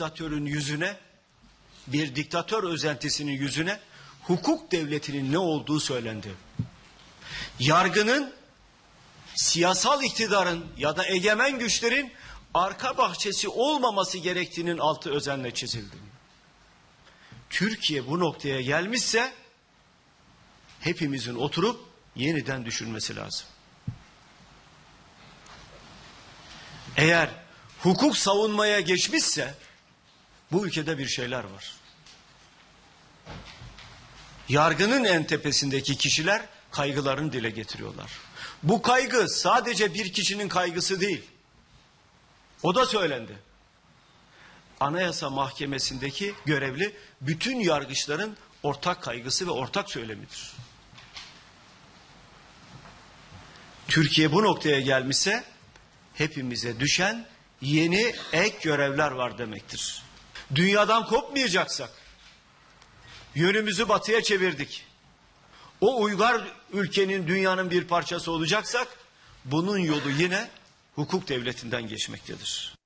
diktatörün yüzüne, bir diktatör özentisinin yüzüne hukuk devletinin ne olduğu söylendi. Yargının, siyasal iktidarın ya da egemen güçlerin arka bahçesi olmaması gerektiğinin altı özenle çizildi. Türkiye bu noktaya gelmişse hepimizin oturup yeniden düşünmesi lazım. Eğer hukuk savunmaya geçmişse bu ülkede bir şeyler var. Yargının en tepesindeki kişiler kaygılarını dile getiriyorlar. Bu kaygı sadece bir kişinin kaygısı değil. O da söylendi. Anayasa Mahkemesi'ndeki görevli bütün yargıçların ortak kaygısı ve ortak söylemidir. Türkiye bu noktaya gelmişse hepimize düşen yeni ek görevler var demektir. Dünyadan kopmayacaksak, yönümüzü batıya çevirdik. O uygar ülkenin dünyanın bir parçası olacaksak, bunun yolu yine hukuk devletinden geçmektedir.